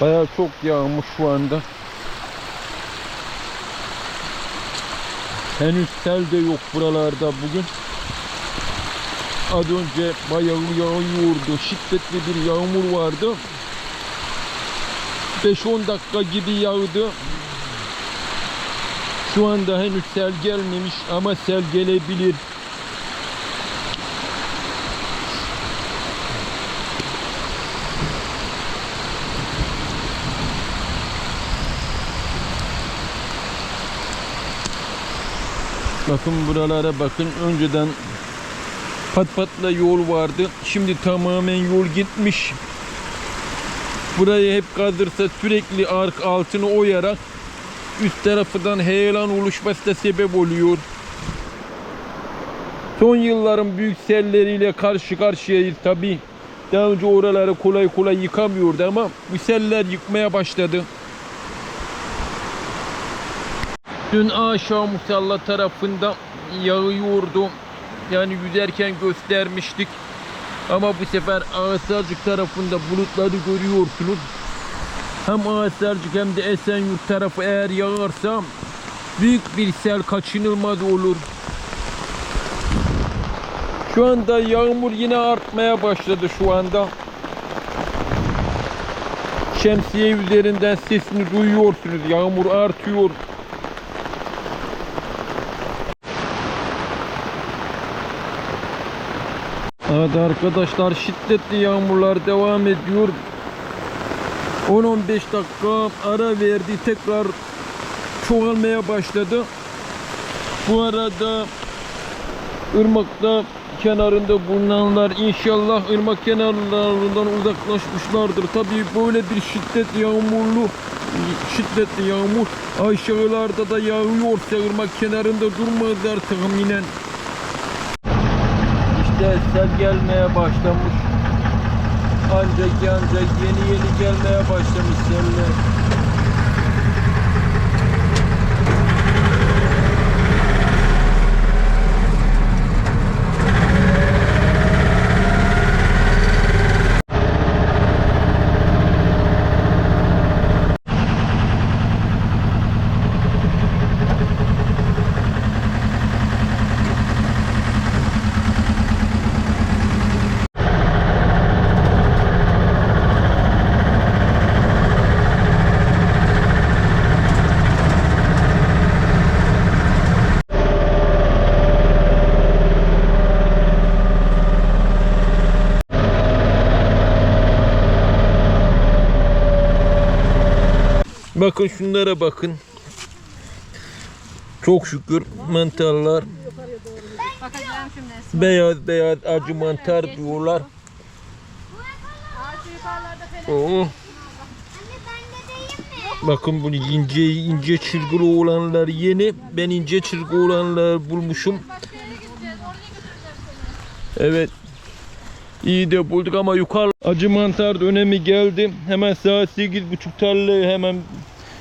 Bayağı çok yağmış şu anda. Henüz sel de yok buralarda bugün. Az önce bayağı yağıyordu. Şiddetli bir yağmur vardı. 5-10 dakika gibi yağdı. Şu anda henüz sel gelmemiş ama sel gelebilir. Bakın buralara bakın. Önceden pat patla yol vardı. Şimdi tamamen yol gitmiş. Burayı hep kaldırsa sürekli ark altını oyarak üst tarafından heyelan oluşması da sebep oluyor. Son yılların büyük selleriyle karşı karşıyayız tabi. Daha önce oraları kolay kolay yıkamıyordu ama bu seller yıkmaya başladı. Dün aşağı musalla tarafında yağıyordu. Yani yüzerken göstermiştik. Ama bu sefer Ağasarcık tarafında bulutları görüyorsunuz. Hem Ağasarcık hem de Esenyurt tarafı eğer yağarsa büyük bir sel kaçınılmaz olur. Şu anda yağmur yine artmaya başladı şu anda. Şemsiye üzerinden sesini duyuyorsunuz. Yağmur artıyor. Evet arkadaşlar şiddetli yağmurlar devam ediyor. 10-15 dakika ara verdi. Tekrar çoğalmaya başladı. Bu arada ırmakta kenarında bulunanlar inşallah ırmak kenarlarından uzaklaşmışlardır. Tabii böyle bir şiddetli yağmurlu şiddetli yağmur aşağılarda da yağıyorsa ırmak kenarında durmazlar tahminen. İşte sel gelmeye başlamış. Ancak ancak yeni yeni gelmeye başlamış seller. Bakın şunlara bakın. Çok şükür mantarlar beyaz beyaz acı mantar diyorlar. Oo. Bakın bu ince ince çizgili olanlar yeni. Ben ince çizgi olanlar bulmuşum. Evet. İyi de bulduk ama yukarı acı mantar dönemi geldi. Hemen saat sekiz buçuk tarlaya hemen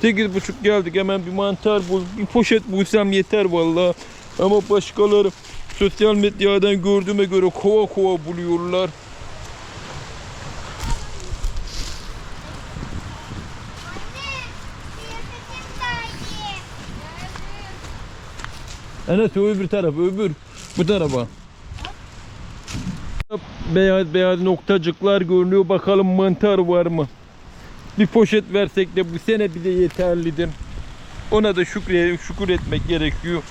sekiz buçuk geldik hemen bir mantar bul. Bir poşet bulsam yeter vallahi. Ama başkaları sosyal medyadan gördüğüme göre kova kova buluyorlar. Enes öbür taraf öbür bu tarafa. Beyaz beyaz noktacıklar görünüyor. Bakalım mantar var mı? Bir poşet versek de bu sene bile yeterlidir. Ona da şükür, şükür etmek gerekiyor.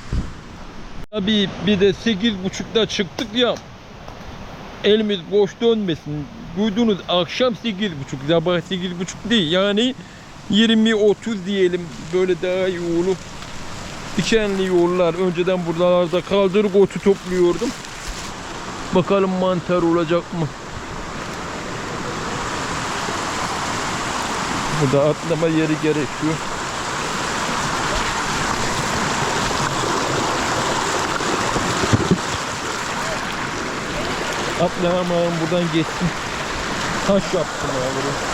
Tabii bir de sekiz buçukta çıktık ya. Elimiz boş dönmesin. Duydunuz akşam sekiz buçuk, sabah sekiz buçuk değil. Yani 20-30 diyelim böyle daha iyi olur. Dikenli yollar. Önceden buralarda kaldırıp otu topluyordum. Bakalım mantar olacak mı? Burada atlama yeri gerekiyor. Atlayamam buradan geçsin. Taş yaptım ya.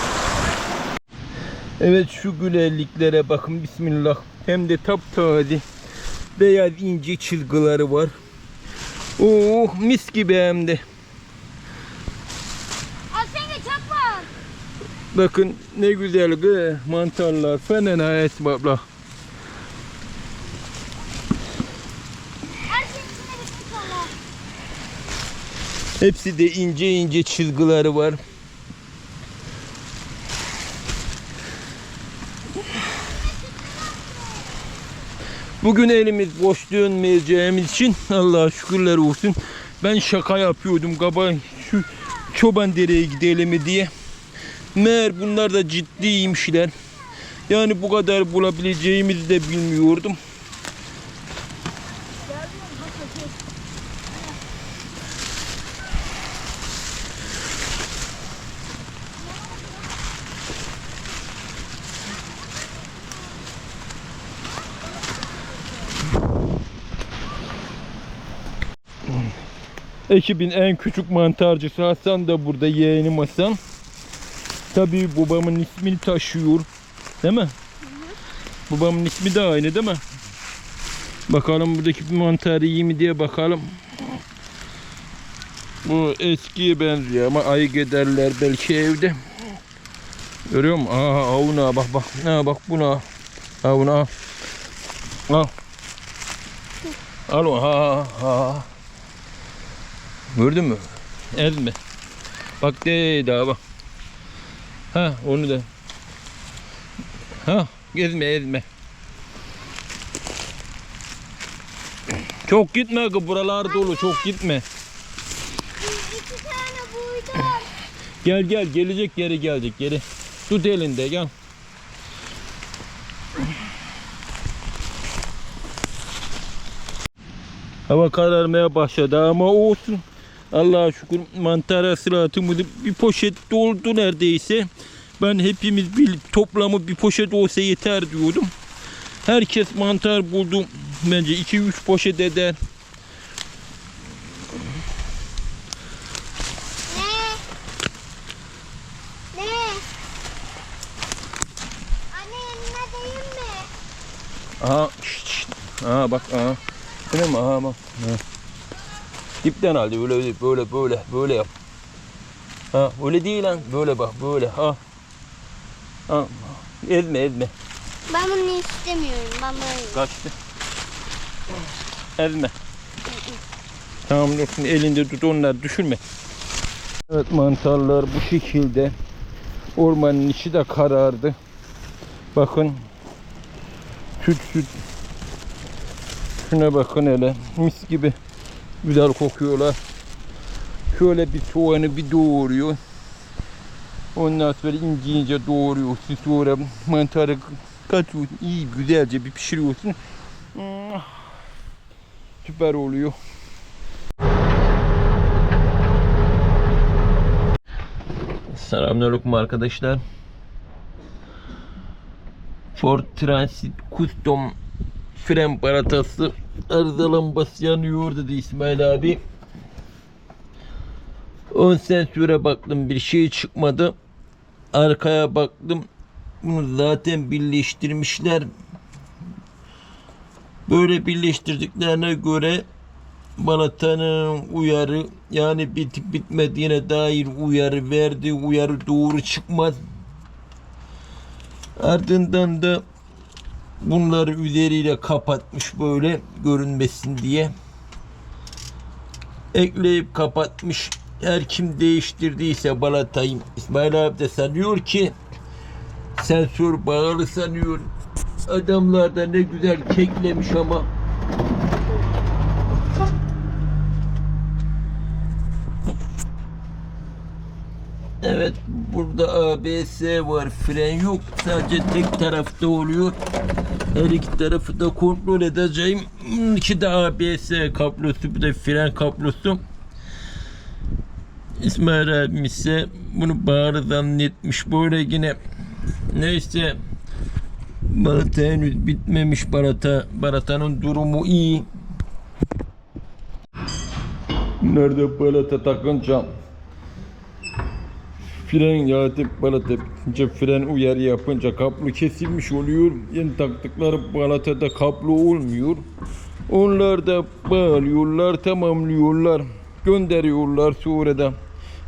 Evet şu güzelliklere bakın bismillah. Hem de taptaze. Beyaz ince çizgileri var. Oh mis gibi hem de. Al sen de çak var. Bakın ne güzel gı mantarlar. Fenen hayat babla. Hepsi de ince ince çizgileri var. Bugün elimiz boş dönmeyeceğimiz için Allah'a şükürler olsun. Ben şaka yapıyordum gaba şu çoban dereye gidelim diye. Meğer bunlar da ciddiymişler. Yani bu kadar bulabileceğimizi de bilmiyordum. Ekibin en küçük mantarcısı Hasan da burada yeğenim Hasan. Tabii babamın ismini taşıyor. Değil mi? Babamın ismi de aynı değil mi? Bakalım buradaki bir mantar iyi mi diye bakalım. Bu eskiye benziyor ama ayık ederler belki evde. Görüyor musun? Aa avuna bak bak. Ha bak buna. Avuna al. Al. Al o ha ha. Gördün mü? Ezme. Bak de daha bak. Ha onu da. Ha ezme ezme. Çok gitme ki buralar dolu çok gitme. İki tane buydum. Gel gel gelecek geri gelecek geri. Tut elinde gel. Hava kararmaya başladı ama olsun. Allah'a şükür mantara sıratımı bir poşet doldu neredeyse. Ben hepimiz bir toplamı bir poşet olsa yeter diyordum. Herkes mantar buldu. Bence 2-3 poşet eder. Aha, şşt, şşt. Aha bak aha. Değil mi? Aha bak. Ha. Dipten aldı böyle böyle böyle böyle yap. Ha öyle değil lan böyle bak böyle ha. Ha. Ezme ezme. Ben bunu istemiyorum. Ben böyle. Kaçtı. Ezme. Tamam şimdi elinde tut onları düşürme. Evet mantarlar bu şekilde. Ormanın içi de karardı. Bakın. Süt süt. Şuna bakın hele. Mis gibi. Güzel kokuyorlar. Şöyle bir soğanı bir doğuruyor. Ondan sonra ince ince doğruyorsun. Sonra mantarı katıyorsun. iyi güzelce bir pişiriyorsun. Süper oluyor. Selamünaleyküm arkadaşlar. Ford Transit Custom fren baratası arıza lambası yanıyor dedi İsmail abi. 10 sensöre baktım bir şey çıkmadı. Arkaya baktım. Bunu zaten birleştirmişler. Böyle birleştirdiklerine göre balatanın uyarı yani bitip bitmediğine dair uyarı verdi. Uyarı doğru çıkmaz. Ardından da bunları üzeriyle kapatmış böyle görünmesin diye. Ekleyip kapatmış. Her kim değiştirdiyse balatayım. İsmail abi de sanıyor ki sensör bağlı sanıyor. Adamlar da ne güzel keklemiş ama. Evet burada ABS var fren yok. Sadece tek tarafta oluyor. Her iki tarafı da kontrol edeceğim. İki de ABS kablosu bir de fren kablosu. İsmail abim ise bunu bağırı zannetmiş. Böyle yine neyse. Barata henüz bitmemiş Barata. Barata'nın durumu iyi. Nerede balata takınca fren yatıp balata bitince fren uyarı yapınca kablo kesilmiş oluyor. Yeni taktıkları balatada kablo olmuyor. Onlar da bağlıyorlar, tamamlıyorlar, gönderiyorlar da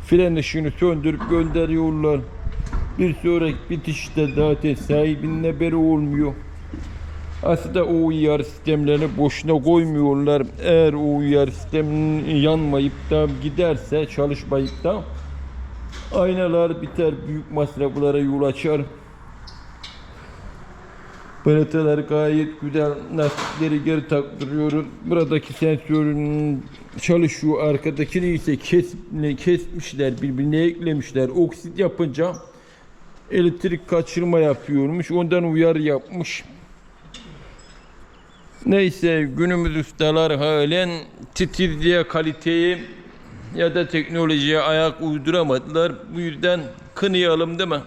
fren ışığını söndürüp gönderiyorlar. Bir sonraki bitişte zaten sahibinin haberi olmuyor. Aslında o uyarı sistemlerini boşuna koymuyorlar. Eğer o uyarı sisteminin yanmayıp da giderse, çalışmayıp da aynalar biter, büyük masraflara yol açar. Balatalar gayet güzel. Lastikleri geri taktırıyorum. Buradaki sensörün çalışıyor. Arkadakini ise kes, kesmişler. Birbirine eklemişler. Oksit yapınca elektrik kaçırma yapıyormuş. Ondan uyarı yapmış. Neyse günümüz ustalar halen titizliğe kaliteyi ya da teknolojiye ayak uyduramadılar. Bu yüzden kınayalım değil mi?